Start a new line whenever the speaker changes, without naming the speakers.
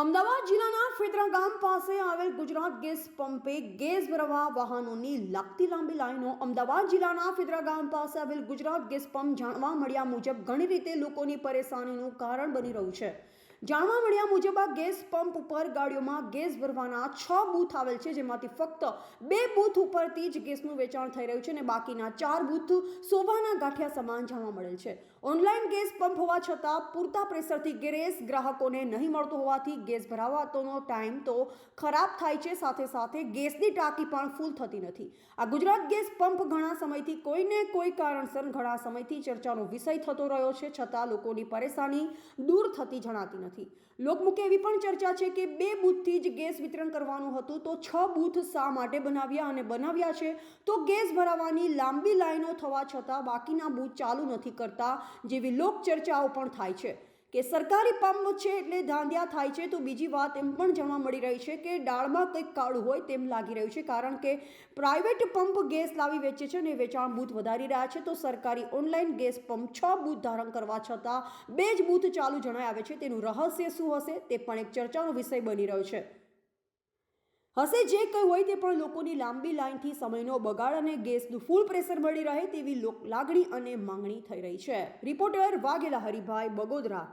અમદાવાદ જિલ્લાના ફેદરા ગામ પાસે આવેલ ગુજરાત ગેસ પંપે ગેસ ભરવા વાહનોની લાગતી લાંબી લાઈનો અમદાવાદ જિલ્લાના ફેદરા ગામ પાસે આવેલ ગુજરાત ગેસ પંપ જાણવા મળ્યા મુજબ ઘણી રીતે લોકોની પરેશાનીનું કારણ બની રહ્યું છે. જાણવા મળ્યા મુજબ આ ગેસ પંપ ઉપર ગાડીઓમાં ગેસ ભરવાના છ બૂથ આવેલ છે, જેમાંથી ફક્ત બે બૂથ ઉપરથી જ ગેસનું વેચાણ થઈ રહ્યું છે અને બાકીના ચાર બૂથ શોભાના ગાંઠિયા સમાન જાણવા મળેલ છે. ઓનલાઈન ગેસ પંપ હોવા છતાં પૂરતા પ્રેશરથી ગેસ ગ્રાહકોને નહીં મળતો હોવાથી ગેસ ભરાવાતોનો ટાઈમ તો ખરાબ થાય છે, સાથે સાથે ગેસની ટાંકી પણ ફૂલ થતી નથી. આ ગુજરાત ગેસ પંપ ઘણા સમયથી કોઈને કોઈ કારણસર ઘણા સમયથી ચર્ચાનો વિષય થતો રહ્યો છે, છતાં લોકોની પરેશાની દૂર થતી જણાતી નથી. લોકમુખે એવી પણ ચર્ચા છે કે બે બૂથથી જ ગેસ વિતરણ કરવાનું હતું તો છ બૂથ શા માટે બનાવ્યા અને બનાવ્યા છે? તો ગેસ ભરાવાની લાંબી લાઈનો થવા છતાં બાકીના બૂથ ચાલુ નથી કરતા જેવી લોક ચર્ચાઓ પણ થાય છે. કે સરકારી પંપ છે એટલે ધાંધિયા થાય છે. તો બીજી વાત એમ પણ જાણવા મળી રહી છે કે ડાળમાં કંઈક કાળું હોય તેમ લાગી રહ્યું છે કારણ કે પ્રાઇવેટ પંપ ગેસ લાવી વેચે છે અને વેચાણ બૂથ વધારી રહ્યા છે. તો સરકારી ઓનલાઈન ગેસ પંપ છ બૂથ ધારણ કરવા છતાં બે જ બૂથ ચાલુ જણાય આવે છે. તેનું રહસ્ય શું હશે તે પણ એક ચર્ચાનો વિષય બની રહ્યો છે. હશે જે કંઈ હોય તે પણ લોકોની લાંબી લાઇનથી સમયનો બગાડ અને ગેસનું ફૂલ પ્રેશર મળી રહે તેવી લાગણી અને માંગણી થઈ રહી છે. રિપોર્ટર વાઘેલા હરિભાઈ બગોદરા.